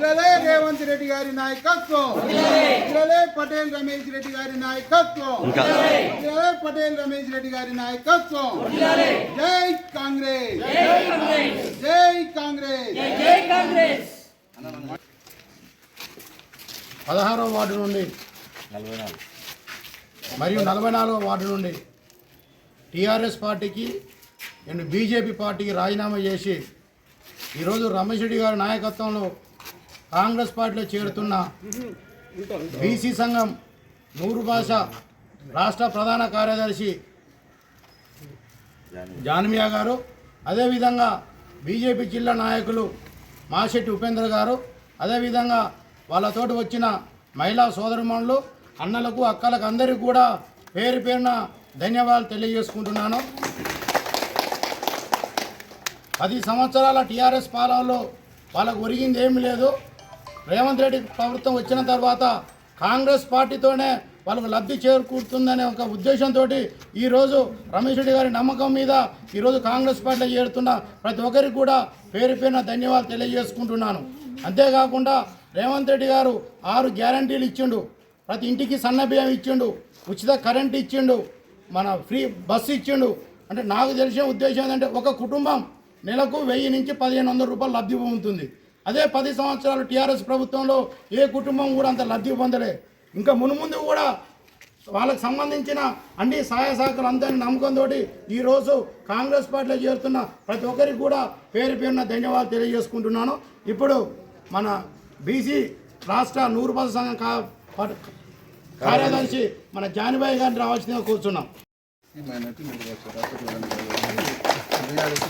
వదిలలే రేవంత్ రెడ్డి గారి నాయకత్వం. వదిలలే పటేల్ రమేష్ రెడ్డి గారి నాయకత్వం. ఇంకా. వదిలలే పటేల్ రమేష్ రెడ్డి గారి నాయకత్వం. జై కాంగ్రెస్. జై కాంగ్రెస్. పదహారవ వార్డు నుండి. మరియు నలభై నాలుగవ వార్డు నుండి. టీఆర్ఎస్ పార్టీకి నేను బీజేపీ పార్టీకి రాజీనామా చేసి ఈరోజు రమేష్ రెడ్డి గారి నాయకత్వంలో కాంగ్రెస్ పార్టీలో చేరుతున్న బీసీ సంఘం నూరు భాష రాష్ట్ర ప్రధాన కార్యదర్శి జాన్మియా గారు అదేవిధంగా బీజేపీ జిల్లా నాయకులు మాశెట్టి ఉపేంద్ర గారు అదేవిధంగా వాళ్ళతోటి వచ్చిన మహిళా సోదరుమణులు అన్నలకు అక్కలకు అందరికీ కూడా పేరు పేరున ధన్యవాదాలు తెలియజేసుకుంటున్నాను. పది సంవత్సరాల టీఆర్ఎస్ పాలనలో వాళ్ళకు ఒరిగింది ఏమి లేదు. రేవంత్ రెడ్డి ప్రభుత్వం వచ్చిన తర్వాత కాంగ్రెస్ పార్టీతోనే వాళ్ళకు లబ్ధి చేకూరుతుందనే ఒక ఉద్దేశంతో ఈరోజు రమేష్ రెడ్డి గారి నమ్మకం మీద ఈరోజు కాంగ్రెస్ పార్టీలో చేరుతున్న ప్రతి ఒక్కరికి కూడా పేరు పేరున ధన్యవాదాలు తెలియజేసుకుంటున్నాను. అంతేకాకుండా రేవంత్ రెడ్డి గారు ఆరు గ్యారంటీలు ఇచ్చిండు. ప్రతి ఇంటికి సన్న బియ్యం ఇచ్చిండు. ఉచిత కరెంట్ ఇచ్చిండు. మన ఫ్రీ బస్సు ఇచ్చిండు. అంటే నాకు తెలిసిన ఉద్దేశం ఏంటంటే ఒక కుటుంబం నెలకు వెయ్యి నుంచి పదిహేను వందల రూపాయలు లబ్ధి పొందుతుంది. అదే పది సంవత్సరాలు టీఆర్ఎస్ ప్రభుత్వంలో ఏ కుటుంబం కూడా అంత లబ్ధి పొందలే. ఇంకా మునుముందు కూడా వాళ్ళకి సంబంధించిన అన్ని సహాయ సహకారాలు అందరినీ నమ్మకంతో ఈరోజు కాంగ్రెస్ పార్టీలో చేరుతున్న ప్రతి ఒక్కరికి కూడా పేరు పేరున ధన్యవాదాలు తెలియజేసుకుంటున్నాను. ఇప్పుడు మన బీసీ రాష్ట్ర నూరు బస్ సంఘం కార్యదర్శి మన జానిబాయి గారిని రావాల్సిందిగా కూర్చున్నాం.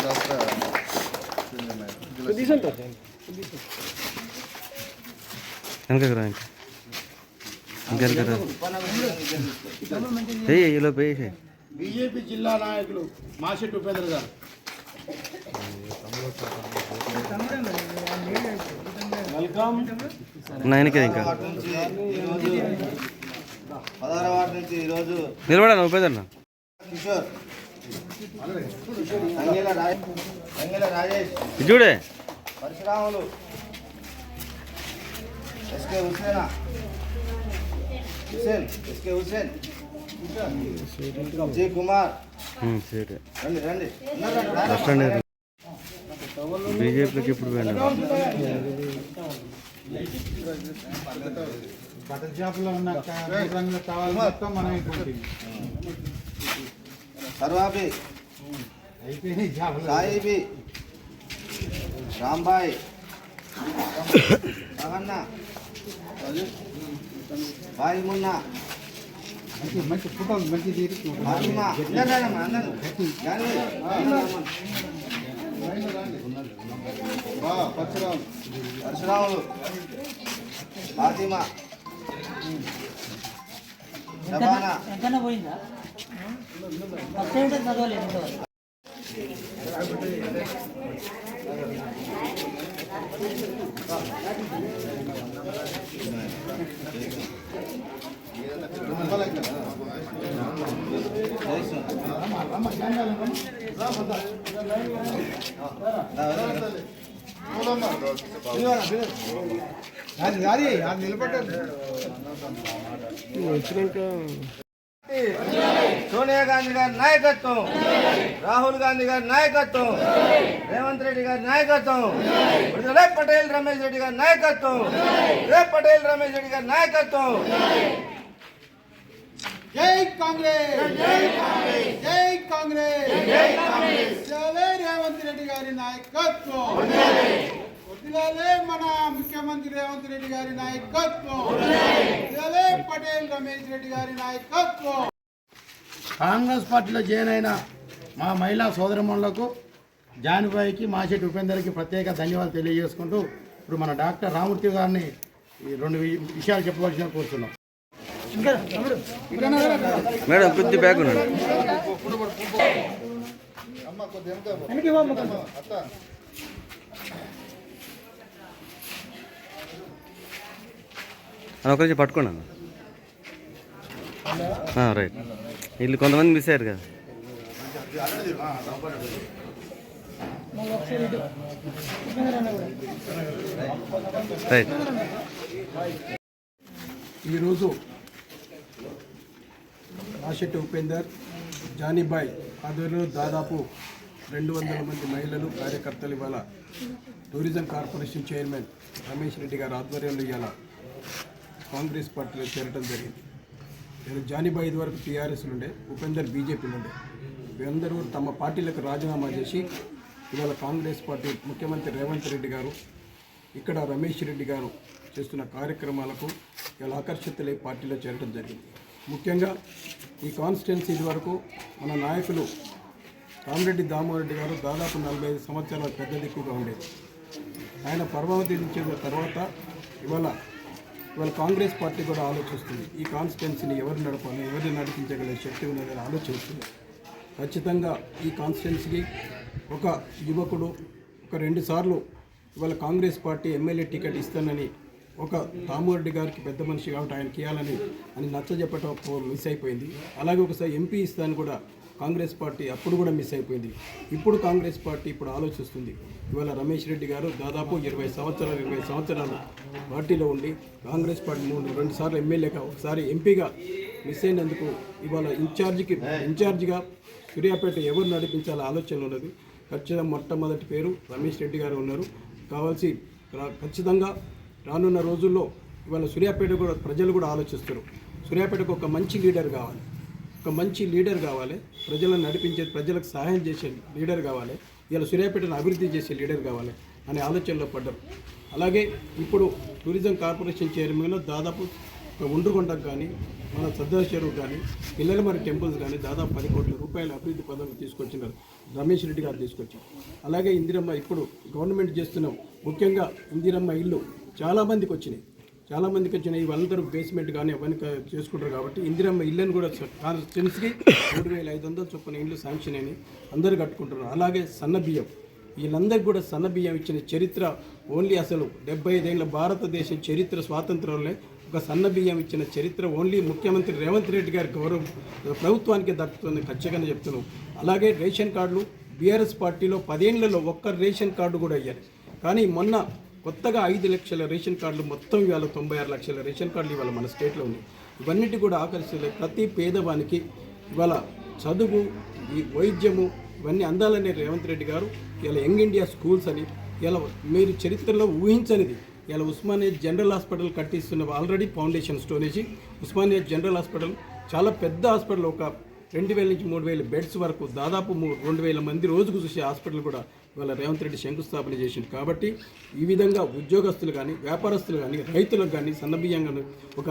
రాష్ట్ర వెనకకు రా ఇంకా. ఇంకా వెనక రా? ఏయ్ ఇలా పోయి బీజేపీ జిల్లా నాయకులు మాషెట్టి ఉపేంద్ర గారు. నా వెనకే ఇంకా. నుంచి ఈరోజు పదహారు వార్డు నుంచి ఈరోజు నిలబడా ఉపేదన్న కిషోర్. చూడే. పరశురాములు. ఎస్కే హుసేనా హుసేన్ ఎస్కే హుసేన్ జే కుమార్. రండి రండి. ఎప్పుడు పోయినా బట్టల షాపులో ఉన్న రంగుల మొత్తం మనం సాయిబి రాంబాయ్. రవణ బాయి మున్నా. మంచి మంచి ఫోటోలు మంచి తీరు. ఫాతిమా అందరు రానమ్మా అందరు జాన్వి, అందరూ. రమ్మను. బా, పరశురామ్. పరశురాములు. ఫాతిమా. పోయిందా? అది కాదు అది నిలబడ్డాడు వచ్చినాక సోనియా గాంధీ గారి నాయకత్వం రాహుల్ గాంధీ గారి నాయకత్వం రేవంత్ రెడ్డి గారి నాయకత్వం విడుదల పటేల్ రమేష్ రెడ్డి గారి నాయకత్వం రే పటేల్ రమేష్ రెడ్డి గారి నాయకత్వం. జై కాంగ్రెస్! జై కాంగ్రెస్! జై కాంగ్రెస్! జై కాంగ్రెస్! జై రేవంత్ రెడ్డి గారి నాయకత్వం. వదిలాలే మన ముఖ్యమంత్రి రేవంత్ రెడ్డి గారి నాయకత్వం. వదిలాలే పటేల్ రమేష్ రెడ్డి గారి నాయకత్వం. కాంగ్రెస్ పార్టీలో జాయిన్ అయిన మా మహిళా సోదరమణులకు జానిబాయికి మాషెట్టి ఉపేందర్కి ప్రత్యేక ధన్యవాదాలు తెలియజేసుకుంటూ ఇప్పుడు మన డాక్టర్ రామూర్తి గారిని ఈ రెండు విషయాలు చెప్పవలసిన కోరుతున్నాం మేడం కొద్ది బ్యాగ్ పట్టుకోండి రైట్. వీళ్ళు కొంతమంది మిస్ అయ్యారు కదా. రైట్. ఈరోజు రాశెట్టి ఉపేందర్ జానీబాయ్ ఆధ్వర్యంలో దాదాపు రెండు వందల మంది మహిళలు కార్యకర్తలు ఇవాళ tourism corporation chairman Ramesh Reddy గారి ఆధ్వర్యంలో ఇవాళ కాంగ్రెస్ పార్టీలో చేరడం జరిగింది. నేను జానీబాయి ఇదివరకు టీఆర్ఎస్ ఉండే ఉపేందర్ బీజేపీ ఉండే వీరందరూ తమ పార్టీలకు రాజీనామా చేసి ఇవాళ కాంగ్రెస్ పార్టీ ముఖ్యమంత్రి రేవంత్ రెడ్డి గారు ఇక్కడ రమేష్ రెడ్డి గారు చేస్తున్న కార్యక్రమాలకు ఇలా ఆకర్షితులై పార్టీలో చేరడం జరిగింది. ముఖ్యంగా ఈ కాన్స్టిట్యున్సీ వరకు మన నాయకులు రామరెడ్డి దామోరెడ్డి గారు దాదాపు నలభై ఐదు సంవత్సరాల పెద్ద దిక్కుగా ఉండేది. ఆయన పర్వతించిన తర్వాత ఇవాళ ఇవాళ కాంగ్రెస్ పార్టీ కూడా ఆలోచిస్తుంది. ఈ కాన్స్టిట్యున్సీని ఎవరు నడపాలి ఎవరిని నడిపించగల శక్తి ఉన్నదని ఆలోచిస్తుంది ఖచ్చితంగా ఈ కాన్స్టిట్యున్సీకి ఒక యువకుడు ఒక రెండు సార్లు ఇవాళ కాంగ్రెస్ పార్టీ ఎమ్మెల్యే టికెట్ ఇస్తానని ఒక రామరెడ్డి గారికి పెద్ద మనిషి కాబట్టి ఆయనకి ఇవ్వాలని అని నచ్చజెప్పటం మిస్ అయిపోయింది. అలాగే ఒకసారి ఎంపీ ఇస్తాను కూడా కాంగ్రెస్ పార్టీ అప్పుడు కూడా మిస్ అయిపోయింది. ఇప్పుడు కాంగ్రెస్ పార్టీ ఇప్పుడు ఆలోచిస్తుంది. ఇవాళ రమేష్ రెడ్డి గారు దాదాపు ఇరవై సంవత్సరాలు ఇరవై సంవత్సరాలు పార్టీలో ఉండి కాంగ్రెస్ పార్టీ మూడు రెండు సార్లు ఎమ్మెల్యేగా ఒకసారి ఎంపీగా మిస్ అయినందుకు ఇవాళ ఇన్ఛార్జికి ఇన్ఛార్జిగా సూర్యాపేట ఎవరు నడిపించాలో ఆలోచన ఉన్నది. ఖచ్చితంగా మొట్టమొదటి పేరు రమేష్ రెడ్డి గారు ఉన్నారు. కావాల్సి రా- ఖచ్చితంగా రానున్న రోజుల్లో ఇవాళ సూర్యాపేట కూడా ప్రజలు కూడా ఆలోచిస్తారు. సూర్యాపేటకు ఒక మంచి లీడర్ కావాలి. ఒక మంచి లీడర్ కావాలి. ప్రజలను నడిపించే ప్రజలకు సహాయం చేసే లీడర్ కావాలి. ఇలా సూర్యాపేటను అభివృద్ధి చేసే లీడర్ కావాలి అనే ఆలోచనలో పడ్డారు అలాగే ఇప్పుడు టూరిజం కార్పొరేషన్ చైర్మన్గా దాదాపు ఒక ఉండ్రుగొండకు కానీ మన సర్దార్ చెరువు కానీ పిల్లలమరి టెంపుల్స్ కానీ దాదాపు పది కోట్ల రూపాయల అభివృద్ధి పథకం తీసుకొచ్చినారు. రమేష్ రెడ్డి గారు తీసుకొచ్చారు. అలాగే ఇందిరమ్మ ఇప్పుడు గవర్నమెంట్ చేస్తున్నాం ముఖ్యంగా ఇందిరమ్మ ఇల్లు చాలామందికి వచ్చినాయి. చాలామందికి వచ్చిన వాళ్ళందరూ బేస్మెంట్ కానీ అవన్నీ చేసుకుంటారు కాబట్టి ఇందిరమ్మ ఇళ్ళని కూడా కాన్స్టిట్యున్సీకి మూడు వేల ఐదు వందల చొప్పున ఇల్లు శాంక్షన్ అయినాయి. అందరూ కట్టుకుంటున్నారు. అలాగే సన్న బియ్యం. వీళ్ళందరికీ కూడా సన్న బియ్యం ఇచ్చిన చరిత్ర ఓన్లీ అసలు డెబ్బై ఐదేళ్ళ భారతదేశం చరిత్ర స్వాతంత్రంలో ఒక సన్న బియ్యం ఇచ్చిన చరిత్ర ఓన్లీ ముఖ్యమంత్రి రేవంత్ రెడ్డి గారి గౌరవం ప్రభుత్వానికి దక్కుతుంది ఖచ్చితంగా చెప్తున్నాం. అలాగే రేషన్ కార్డులు బీఆర్ఎస్ పార్టీలో పదేళ్ళలో ఒక్క రేషన్ కార్డు కూడా అయ్యారు కానీ మొన్న కొత్తగా ఐదు లక్షల రేషన్ కార్డులు మొత్తం ఇవాళ తొంభై ఆరు లక్షల రేషన్ కార్డులు ఇవాళ మన స్టేట్లో ఉన్నాయి. ఇవన్నిటి కూడా ఆకర్షిస్తున్నాయి ప్రతి పేదవానికి ఇవాళ చదువు ఈ వైద్యము ఇవన్నీ అందాలనే రేవంత్ రెడ్డి గారు ఇలా యంగ్ ఇండియా స్కూల్స్ అని ఇలా మీరు చరిత్రలో ఊహించనిది. ఇలా Osmania general hospital కట్టిస్తున్న already foundation storage Osmania general hospital చాలా పెద్ద హాస్పిటల్ ఒక రెండు వేల నుంచి మూడు వేల బెడ్స్ వరకు దాదాపు మూ- రెండు వేల మంది రోజుకు చూసే హాస్పిటల్ కూడా ఇవాళ రేవంత్ రెడ్డి శంకుస్థాపన చేసింది కాబట్టి ఈ విధంగా ఉద్యోగస్తులు కానీ వ్యాపారస్తులు కానీ రైతులకు కానీ సన్నబియ్యంగా ఒక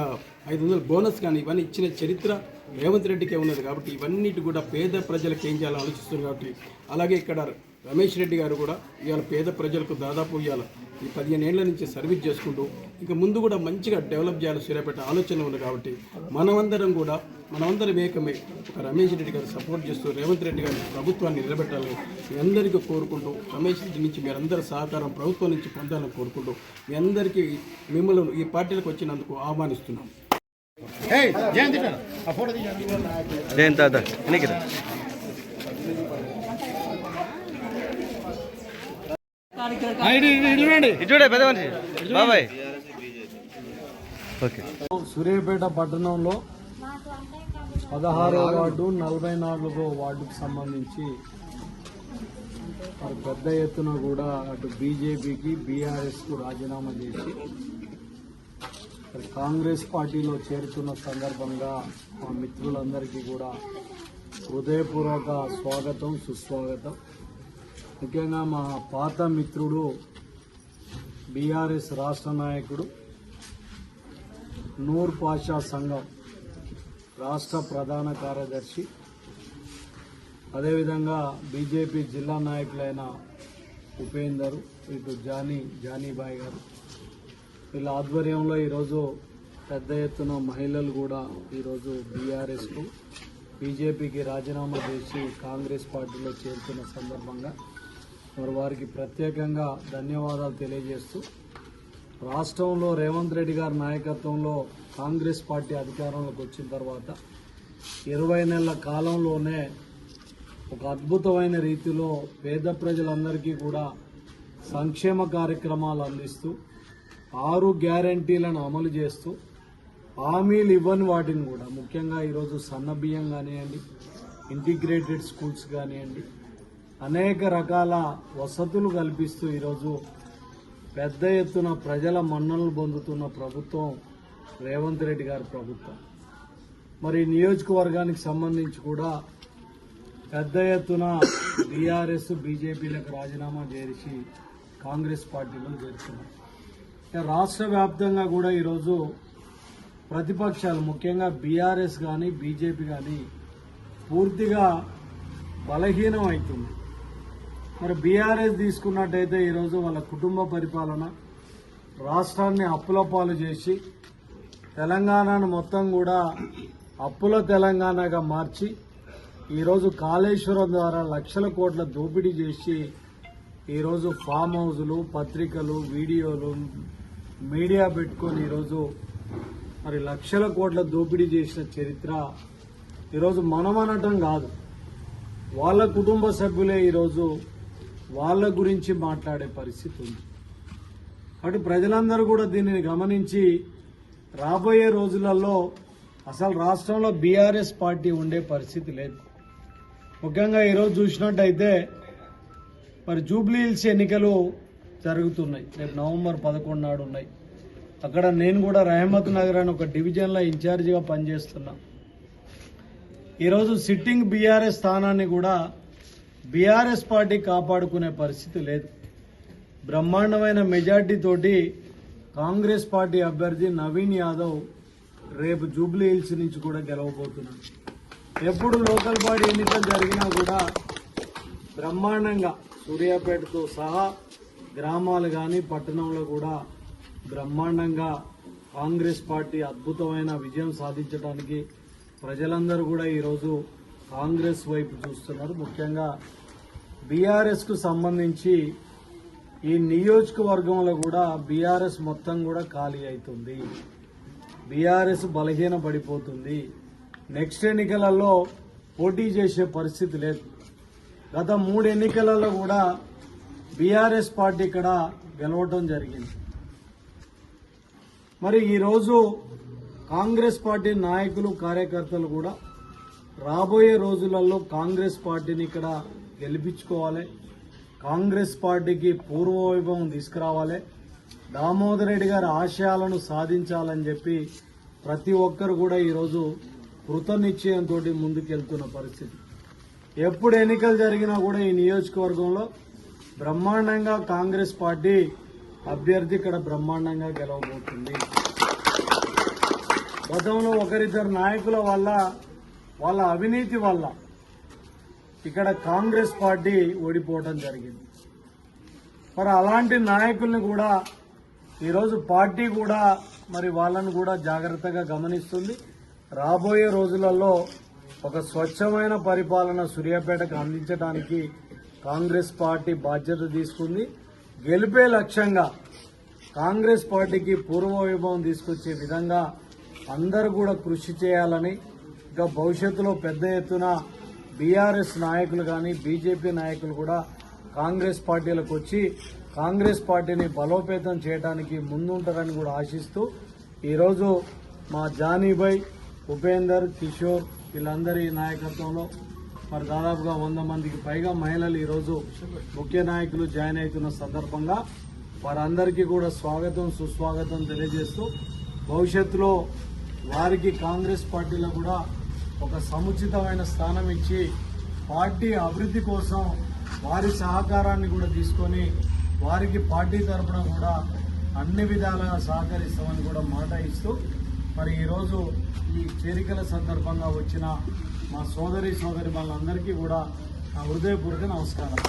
ఐదు వందల బోనస్ కానీ ఇవన్నీ ఇచ్చిన చరిత్ర రేవంత్ రెడ్డికే ఉన్నది కాబట్టి ఇవన్నిటి కూడా పేద ప్రజలకు ఏం చేయాలో ఆలోచిస్తుంది కాబట్టి అలాగే ఇక్కడ రమేష్ రెడ్డి గారు కూడా ఇవాళ పేద ప్రజలకు దాదాపు ఇవాళ ఈ పదిహేను ఏళ్ళ నుంచి సర్వీస్ చేసుకుంటూ ఇంకా ముందు కూడా మంచిగా డెవలప్ చేయాలి సూర్యాపేట ఆలోచన ఉంది కాబట్టి మనమందరం కూడా మనమందరం ఏకమై ఒక రమేష్ రెడ్డి గారు సపోర్ట్ చేస్తూ రేవంత్ రెడ్డి గారి ప్రభుత్వాన్ని నిలబెట్టాలని మీ అందరికీ కోరుకుంటూ రమేష్ రెడ్డి నుంచి మీరందరి సహకారం ప్రభుత్వం నుంచి పొందాలని కోరుకుంటూ మీ అందరికీ మిమ్మల్ని ఈ పార్టీలకు వచ్చినందుకు ఆహ్వానిస్తున్నాం. జయంతి దాదా చూడే పెద్ద మనిషి. బాబాయ్. ఓకే. సూర్యాపేట పట్టణంలో పదహారో వార్డు నలభై నాలుగో వార్డుకు సంబంధించి మరి పెద్ద ఎత్తున కూడా అటు బీజేపీకి బీఆర్ఎస్కు రాజీనామా చేసి మరి కాంగ్రెస్ పార్టీలో చేరుతున్న సందర్భంగా మా మిత్రులందరికీ కూడా హృదయపూర్వక స్వాగతం సుస్వాగతం. ముఖ్యంగా మా పాత మిత్రుడు బీఆర్ఎస్ రాష్ట్ర నాయకుడు నూర్ పాషా సంఘం రాష్ట్ర ప్రధాన కార్యదర్శి. అదేవిధంగా బీజేపీ జిల్లా నాయకులైన ఉపేందర్ ఇటు జానీ జానీబాయ్ గారు. వీళ్ళ ఆధ్వర్యంలో ఈరోజు పెద్ద ఎత్తున మహిళలు కూడా ఈరోజు బీఆర్ఎస్కు బీజేపీకి రాజీనామా చేసి కాంగ్రెస్ పార్టీలో చేరుతున్న సందర్భంగా మరి వారికి ప్రత్యేకంగా ధన్యవాదాలు తెలియజేస్తూ రాష్ట్రంలో రేవంత్ రెడ్డి గారి నాయకత్వంలో కాంగ్రెస్ పార్టీ అధికారంలోకి వచ్చిన తర్వాత ఇరవై నెలల కాలంలోనే ఒక అద్భుతమైన రీతిలో పేద ప్రజలందరికీ కూడా సంక్షేమ కార్యక్రమాలు అందిస్తూ ఆరు గ్యారంటీలను అమలు చేస్తూ హామీలు ఇవ్వని వాటిని కూడా ముఖ్యంగా ఈరోజు సన్న బియ్యం కానివ్వండి ఇంటిగ్రేటెడ్ స్కూల్స్ కానివ్వండి అనేక రకాల వసతులు కల్పిస్తూ ఈరోజు పెద్ద ఎత్తున ప్రజల మన్ననలు పొందుతున్న ప్రభుత్వం రేవంత్ రెడ్డి గారి ప్రభుత్వం. మరి నియోజకవర్గానికి సంబంధించి కూడా పెద్ద ఎత్తున బీఆర్ఎస్ బీజేపీలకు రాజీనామా చేసి కాంగ్రెస్ పార్టీలో చేరుతున్నారు. ఇక రాష్ట్ర వ్యాప్తంగా కూడా ఈరోజు ప్రతిపక్షాలు ముఖ్యంగా బీఆర్ఎస్ కానీ బీజేపీ కానీ పూర్తిగా బలహీనం అవుతుంది మరి బీఆర్ఎస్ తీసుకున్నట్టయితే ఈరోజు వాళ్ళ కుటుంబ పరిపాలన రాష్ట్రాన్ని అప్పుల పాలు చేసి తెలంగాణను మొత్తం కూడా అప్పుల తెలంగాణగా మార్చి ఈరోజు కాళేశ్వరం ద్వారా లక్షల కోట్ల దోపిడీ చేసి ఈరోజు ఫామ్ హౌజులు పత్రికలు వీడియోలు మీడియా పెట్టుకొని ఈరోజు మరి లక్షల కోట్ల దోపిడీ చేసిన చరిత్ర ఈరోజు మనం అనటం కాదు. వాళ్ళ కుటుంబ సభ్యులే ఈరోజు వాళ్ళ గురించి మాట్లాడే పరిస్థితి ఉంది. కాబట్టి ప్రజలందరూ కూడా దీనిని గమనించి రాబోయే రోజులలో అసలు రాష్ట్రంలో బీఆర్ఎస్ పార్టీ ఉండే పరిస్థితి లేదు. ముఖ్యంగా ఈరోజు చూసినట్టయితే మరి జూబ్లీ హిల్స్ ఎన్నికలు జరుగుతున్నాయి. రేపు నవంబర్ పదకొండు నాడు ఉన్నాయి. అక్కడ నేను కూడా రహమత్ నగర్ అని ఒక డివిజన్లో ఇన్ఛార్జిగా పనిచేస్తున్నా. ఈరోజు సిట్టింగ్ బీఆర్ఎస్ స్థానాన్ని కూడా బీఆర్ఎస్ పార్టీ కాపాడుకునే పరిస్థితి లేదు. బ్రహ్మాండమైన మెజార్టీ తోటి కాంగ్రెస్ పార్టీ అభ్యర్థి నవీన్ యాదవ్ రేపు జూబ్లీ హిల్స్ నుంచి కూడా గెలవబోతున్నాడు. ఎప్పుడు లోకల్ బాడీ ఎన్నికలు జరిగినా కూడా బ్రహ్మాండంగా సూర్యాపేటతో సహా గ్రామాలు కానీ పట్టణంలో కూడా బ్రహ్మాండంగా కాంగ్రెస్ పార్టీ అద్భుతమైన విజయం సాధించడానికి ప్రజలందరూ కూడా ఈరోజు కాంగ్రెస్ వైపు చూస్తున్నారు. ముఖ్యంగా బీఆర్ఎస్కు సంబంధించి ఈ నియోజకవర్గంలో కూడా బీఆర్ఎస్ మొత్తం కూడా ఖాళీ అవుతుంది బీఆర్ఎస్ బలహీన పడిపోతుంది నెక్స్ట్ ఎన్నికలలో పోటీ చేసే పరిస్థితి లేదు. గత మూడు ఎన్నికలలో కూడా బీఆర్ఎస్ పార్టీ ఇక్కడ గెలవటం జరిగింది. మరి ఈరోజు కాంగ్రెస్ పార్టీ నాయకులు కార్యకర్తలు కూడా రాబోయే రోజులలో కాంగ్రెస్ పార్టీని ఇక్కడ గెలిపించుకోవాలి. కాంగ్రెస్ పార్టీకి పూర్వవైభవం తీసుకురావాలి. దామోదర్ రెడ్డి గారి ఆశయాలను సాధించాలని చెప్పి ప్రతి ఒక్కరు కూడా ఈరోజు కృతనిశ్చయంతో ముందుకెళ్తున్న పరిస్థితి. ఎప్పుడు ఎన్నికలు జరిగినా కూడా ఈ నియోజకవర్గంలో బ్రహ్మాండంగా కాంగ్రెస్ పార్టీ అభ్యర్థి ఇక్కడ బ్రహ్మాండంగా గెలవబోతుంది. గతంలో ఒకరిద్దరు నాయకుల వల్ల వాళ్ళ అవినీతి వల్ల ఇక్కడ కాంగ్రెస్ పార్టీ ఓడిపోవడం జరిగింది. మరి అలాంటి నాయకుల్ని కూడా ఈరోజు పార్టీ కూడా మరి వాళ్ళను కూడా జాగ్రత్తగా గమనిస్తుంది. రాబోయే రోజులలో ఒక స్వచ్ఛమైన పరిపాలన సూర్యాపేటకు అందించడానికి కాంగ్రెస్ పార్టీ బాధ్యత తీసుకుంది. గెలిపే లక్ష్యంగా కాంగ్రెస్ పార్టీకి పూర్వవైభవం తీసుకొచ్చే విధంగా అందరూ కూడా కృషి చేయాలని ఇక భవిష్యత్తులో పెద్ద ఎత్తున బీఆర్ఎస్ నాయకులు కానీ బీజేపీ నాయకులు కూడా కాంగ్రెస్ పార్టీలకు వచ్చి కాంగ్రెస్ పార్టీని బలోపేతం చేయడానికి ముందుంటారని కూడా ఆశిస్తూ ఈరోజు మా జానీభాయ్ ఉపేందర్ కిషోర్ వీళ్ళందరి నాయకత్వంలో మరి దాదాపుగా వంద మందికి పైగా మహిళలు ఈరోజు ముఖ్య నాయకులు జాయిన్ అవుతున్న సందర్భంగా వారందరికీ కూడా స్వాగతం సుస్వాగతం తెలియజేస్తూ భవిష్యత్తులో వారికి కాంగ్రెస్ పార్టీలో కూడా ఒక సముచితమైన స్థానం ఇచ్చి పార్టీ అభివృద్ధి కోసం వారి సహకారాన్ని కూడా తీసుకొని వారికి పార్టీ తరఫున కూడా అన్ని విధాలుగా సహకరిస్తామని కూడా మాట ఇస్తూ మరి ఈరోజు ఈ చేరికల సందర్భంగా వచ్చిన మా సోదరి సోదరి వాళ్ళందరికీ కూడా నా హృదయపూర్వక నమస్కారం.